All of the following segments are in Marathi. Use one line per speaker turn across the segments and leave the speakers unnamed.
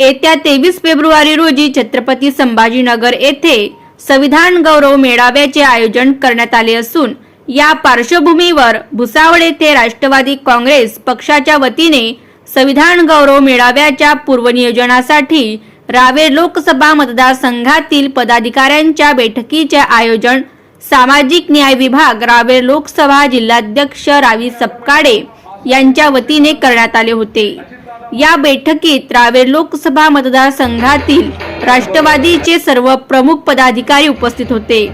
येत्या तेवीस फेब्रुवारी रोजी छत्रपती संभाजीनगर येथे संविधान गौरव मेळाव्याचे आयोजन करण्यात आले असून या पार्श्वभूमीवर भुसावळ येथे राष्ट्रवादी काँग्रेस पक्षाच्या वतीने संविधान गौरव मेळाव्याच्या पूर्वनियोजनासाठी रावेर लोकसभा मतदारसंघातील पदाधिकाऱ्यांच्या बैठकीचे आयोजन सामाजिक न्याय विभाग रावेर लोकसभा जिल्हाध्यक्ष रावी सपकाडे यांच्या वतीने करण्यात आले होते. या बैठकीत रावेर लोकसभा मतदारसंघातील राष्ट्रवादीचे सर्व प्रमुख पदाधिकारी उपस्थित होते.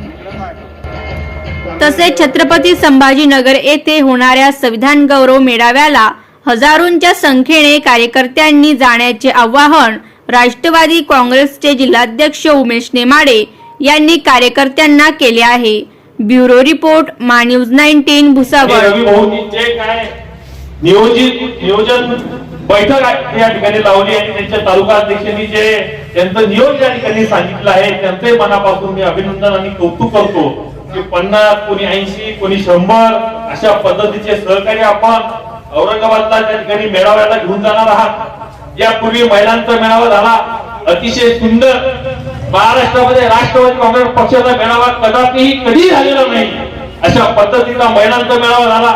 तसेच छत्रपती संभाजीनगर येथे होणाऱ्या संविधान गौरव मेळाव्याला हजारोंच्या संख्येने कार्यकर्त्यांनी जाण्याचे आवाहन राष्ट्रवादी काँग्रेसचे जिल्हाध्यक्ष उमेश नेमाडे यांनी कार्यकर्त्यांना केले आहे. ब्युरो रिपोर्ट मा न्यूज नाईन्टीन भुसावळ.
नियोजित नियोजन बैठक या ठिकाणी लावली आणि त्यांच्या तालुका अध्यक्षांनी जे त्यांचं नियोजन या ठिकाणी सांगितलं आहे त्यांचे मनापासून मी अभिनंदन आणि कौतुक करतो की पन्नास कोणी ऐंशी कोणी शंभर अशा पद्धतीचे सहकार्य आपण औरंगाबादला त्या ठिकाणी मेळाव्याला घेऊन जाणार आहात. यापूर्वी महिलांचा मेळावा झाला. अतिशय सुंदर महाराष्ट्रामध्ये राष्ट्रवादी काँग्रेस पक्षाचा मेळावा कदापिही कधी झालेला नाही. अशा पद्धतीचा महिलांचा मेळावा झाला.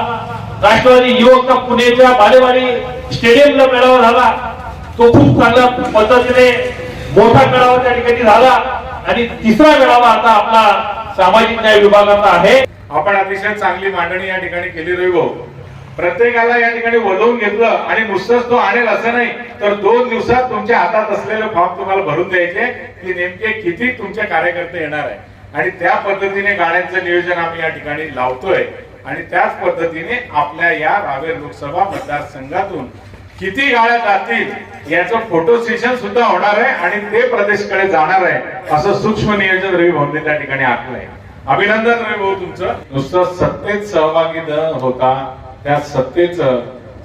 राष्ट्रवादी युवक पुणेच्या बालेवाडी स्टेडियमला मेळावा झाला. तो खूप चांगल्या पद्धतीने मोठा मेळावा त्या ठिकाणी झाला. आणि तिसरा मेळावा आता आपला सामाजिक न्याय विभागाचा आहे.
आपण अतिशय चांगली मांडणी या ठिकाणी केली रवी भाऊ. प्रत्येकाला या ठिकाणी बोलवून घेतलं आणि नुसतंच तो आणेल असं नाही तर दोन दिवसात तुमच्या हातात असलेले फॉर्म तुम्हाला भरून द्यायचे की नेमके किती तुमचे कार्यकर्ते येणार आहे. आणि त्या पद्धतीने गाड्यांचं नियोजन आम्ही या ठिकाणी लावतोय. आणि त्याच पद्धतीने आपल्या या रावेर लोकसभा मतदारसंघातून किती गाळ्या जातील याचं फोटो सेशन सुद्धा होणार आहे आणि ते प्रदेशकडे जाणार आहे असं सूक्ष्म नियोजन रवी भाऊंनी त्या ठिकाणी आखलंय. अभिनंदन रवी भाऊ तुमचं. नुसतं सत्तेत सहभागी होता त्या सत्तेच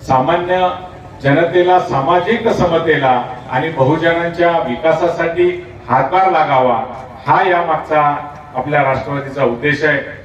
सामान्य जनतेला सामाजिक समतेला आणि बहुजनांच्या विकासासाठी हातभार लागावा हा या मागचा आपल्या राष्ट्रवादीचा उद्देश आहे.